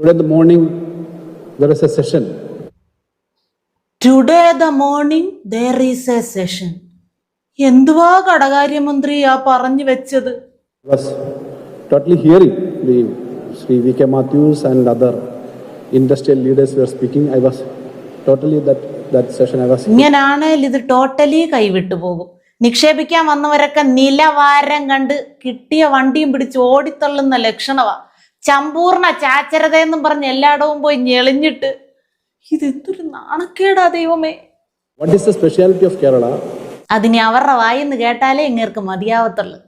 Today in the morning, there is a session. Today the morning, there is a session. എന്തുവാ കടകാര്യമന്ത്രി ആ പറഞ്ഞു വെച്ചത് I was totally hearing the Sri V.K. Matthews and other industrial leaders were speaking. I was totally that, that session I was ഇങ്ങനാണേൽ ഇത് totally കൈവിട്ടു പോകും നിക്ഷേപിക്കാൻ വന്നവരൊക്കെ നിലവാരം കണ്ട് കിട്ടിയ വണ്ടിയും പിടിച്ച് ഓടിത്തള്ളുന്ന ലക്ഷണവാ ചമ്പൂർണ ചാച്ചരത എന്നും പറഞ്ഞ് എല്ലായിടവും പോയി ഞെളിഞ്ഞിട്ട് ഇതെന്തൊരു നാണക്കേടാ ദൈവമേ. What is the speciality of Kerala അതിനി അവരുടെ വായിന്ന് കേട്ടാലേ ഇങ്ങേർക്ക് മതിയാവത്തുള്ളൂ.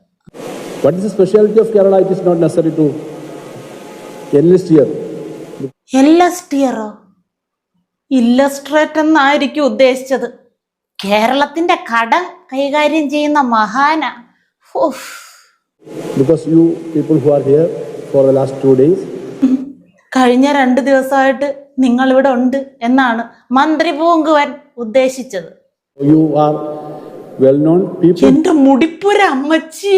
What is the speciality of Kerala it is not necessary to. എല്ലസ്റ്റിയറോ illustrate എന്നായിരിക്കും ഉദ്ദേശിച്ചത്. കേരളത്തിന്റെ കട കൈകാര്യം ചെയ്യുന്ന മഹാന. Because you people who are are here the last two days കഴിഞ്ഞ രണ്ട് ദിവസമായിട്ട് നിങ്ങൾ ഇവിടെ ഉണ്ട് എന്നാണ് മന്ത്രി പൂങ്കുവൻ ഉദ്ദേശിച്ചത്. You are well known people എന്റെ മുടിപ്പുര അമ്മച്ചി.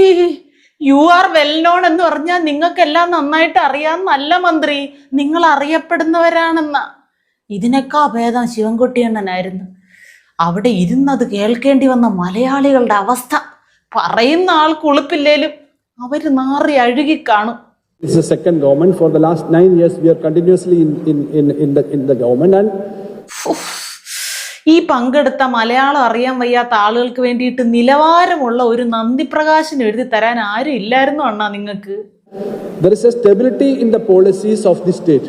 യു ആർ വെൽ നോൺ എന്ന് പറഞ്ഞാൽ നിങ്ങൾക്കെല്ലാം നന്നായിട്ട് അറിയാമെന്നല്ല മന്ത്രി. നിങ്ങൾ അറിയപ്പെടുന്നവരാണെന്ന. ഇതിനൊക്കെ അഭേദം ശിവൻകുട്ടിയണ്ണനായിരുന്നു അവിടെ ഇരുന്നത് കേൾക്കേണ്ടി വന്ന മലയാളികളുടെ അവസ്ഥ. പറയുന്ന ആൾ കുളിപ്പില്ലേലും അവർ നാറി അഴുകി കാണും. This is the second government. For the last nine years, we are continuously in, in, in, in, the, in the government and. ഈ പങ്കെടുത്ത മലയാളം അറിയാൻ വയ്യാത്ത ആളുകൾക്ക് വേണ്ടിയിട്ട് നിലവാരമുള്ള ഒരു നന്ദി പ്രകാശം എഴുതി തരാൻ ആരും ഇല്ലായിരുന്നു അണ്ണാ നിങ്ങൾക്ക് there is a stability in the policies of the state.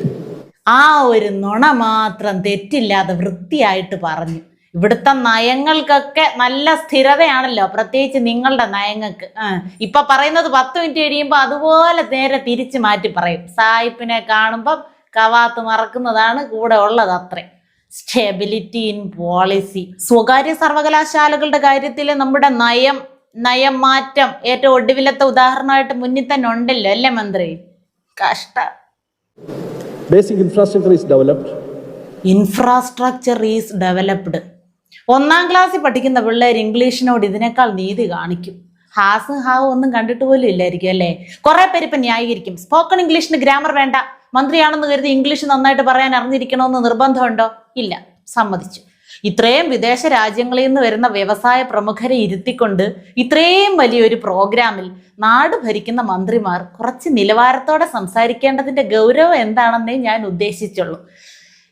ആ ഒരു നുണ മാത്രം തെറ്റില്ലാതെ വൃത്തിയായിട്ട് പറഞ്ഞു ഇവിടുത്തെ നയങ്ങൾക്കൊക്കെ നല്ല സ്ഥിരതയാണല്ലോ പ്രത്യേകിച്ച് നിങ്ങളുടെ നയങ്ങൾക്ക്. ഇപ്പൊ പറയുന്നത് പത്ത് മിനിറ്റ് കഴിയുമ്പോൾ അതുപോലെ നേരെ തിരിച്ചു മാറ്റി പറയും. സായിപ്പിനെ കാണുമ്പം കവാത്ത് മറക്കുന്നതാണ് കൂടെ ഉള്ളത് അത്രേ. സ്റ്റെബിലിറ്റി ഇൻ പോളിസി സ്വകാര്യ സർവകലാശാലകളുടെ കാര്യത്തിൽ നമ്മുടെ നയം നയം മാറ്റം ഏറ്റവും ഒടുവിലത്തെ ഉദാഹരണമായിട്ട് മുന്നിൽ തന്നെ ഉണ്ടല്ലോ അല്ലേ മന്ത്രി? കഷ്ട. Basic infrastructure is developed infrastructure is developed ഒന്നാം ക്ലാസ്സിൽ പഠിക്കുന്ന പിള്ളേർ ഇംഗ്ലീഷിനോട് ഇതിനേക്കാൾ നീതി കാണിക്കും. ഹാസ് ഹാവ് ഒന്നും കണ്ടിട്ട് പോലും ഇല്ലായിരിക്കും അല്ലേ? കുറെ പേര് ഇപ്പം ന്യായീകരിക്കും. സ്പോക്കൺ ഇംഗ്ലീഷിന് ഗ്രാമർ വേണ്ട. മന്ത്രിയാണെന്ന് കരുതി ഇംഗ്ലീഷ് നന്നായിട്ട് പറയാൻ അറിഞ്ഞിരിക്കണമെന്ന് നിർബന്ധമുണ്ടോ? ഇല്ല. സമ്മതിച്ചു. ഇത്രയും വിദേശ രാജ്യങ്ങളിൽ നിന്ന് വരുന്ന വ്യവസായ പ്രമുഖരെ ഇരുത്തിക്കൊണ്ട് ഇത്രയും വലിയൊരു പ്രോഗ്രാമിൽ നാട് ഭരിക്കുന്ന മന്ത്രിമാർ കുറച്ച് നിലവാരത്തോടെ സംസാരിക്കേണ്ടതിന്റെ ഗൗരവം എന്താണെന്നേ ഞാൻ ഉദ്ദേശിച്ചുള്ളൂ.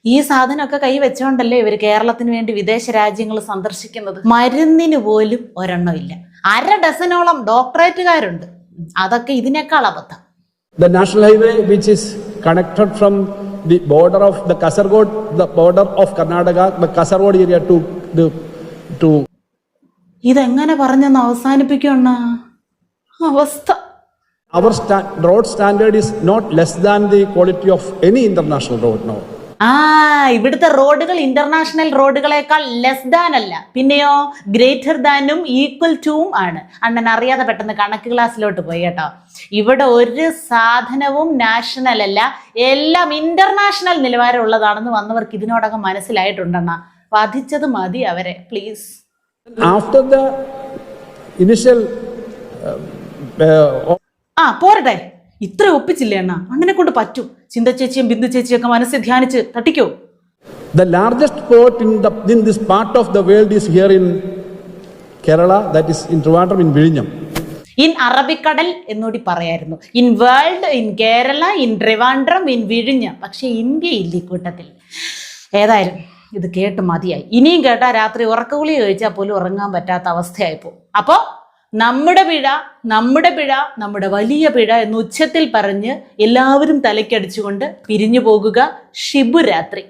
ഈ സാധനമൊക്കെ കൈവച്ചോണ്ടല്ലേ ഇവർ കേരളത്തിന് വേണ്ടി വിദേശ രാജ്യങ്ങൾ സന്ദർശിക്കുന്നത്? മരുന്നിന് പോലും ഒരെണ്ണം ഇല്ല. അര ഡസനോളം ഡോക്ടറേറ്റുകാരുണ്ട്. അതൊക്കെ ഇതിനേക്കാൾ അബദ്ധം. The national highway which is connected from the border of the Kasaragod the border of Karnataka the Kasaragod area to to ഇതെങ്ങനെ പറഞ്ഞെന്ന് അവസാനിപ്പിക്കണ അവസ്ഥ. അവർ road standard is not less than the quality of any international road not ആ ഇവിടുത്തെ റോഡുകൾ international റോഡുകളേക്കാൾ less than അല്ല. പിന്നെയോ greater ദാനും equal ടുവും ആണ്. അണ്ണൻ അറിയാതെ പെട്ടെന്ന് കണക്ക് ക്ലാസ്സിലോട്ട് പോയി കേട്ടോ. ഇവിടെ ഒരു സാധനവും നാഷണൽ അല്ല. എല്ലാം ഇന്റർനാഷണൽ നിലവാരമുള്ളതാണെന്ന് വന്നവർക്ക് ഇതിനോടകം മനസ്സിലായിട്ടുണ്ടെണ്ണ വധിച്ചത് മതി അവരെ പ്ലീസ് ആഫ്റ്റർ ദ uh, ആ പോരട്ടെ. ഇത്ര ഒപ്പിച്ചില്ലേ അണ്ണ? അങ്ങനെ കൊണ്ട് പറ്റും. ചിന്ത ചേച്ചിയും ബിന്ദു ചേച്ചിയും ഒക്കെ മനസ്സിൽ ധ്യാനിച്ച് തട്ടിക്കോ? The largest port in the in this part of the world is here in Kerala that is in Trivandrum in വിഴിഞ്ഞം ഇൻ അറബിക്കടൽ എന്നൂടി പറയായിരുന്നു. In world in Kerala in Trivandrum in വിഴിഞ്ഞം പക്ഷേ ഇന്ത്യ ഇല്ല ഈ കൂട്ടത്തിൽ. ഏതായാലും ഇത് കേട്ട് മതിയായി. ഇനിയും കേട്ടാൽ രാത്രി ഉറക്കഗുളി കഴിച്ചാൽ പോലും ഉറങ്ങാൻ പറ്റാത്ത അവസ്ഥയായിപ്പോ അപ്പോ നമ്മുടെ പിഴ നമ്മുടെ പിഴ നമ്മുടെ വലിയ പിഴ എന്ന് ഉച്ചത്തിൽ പറഞ്ഞ് എല്ലാവരും തലയ്ക്കടിച്ചുകൊണ്ട് പിരിഞ്ഞു പോകുക. ശിബുരാത്രി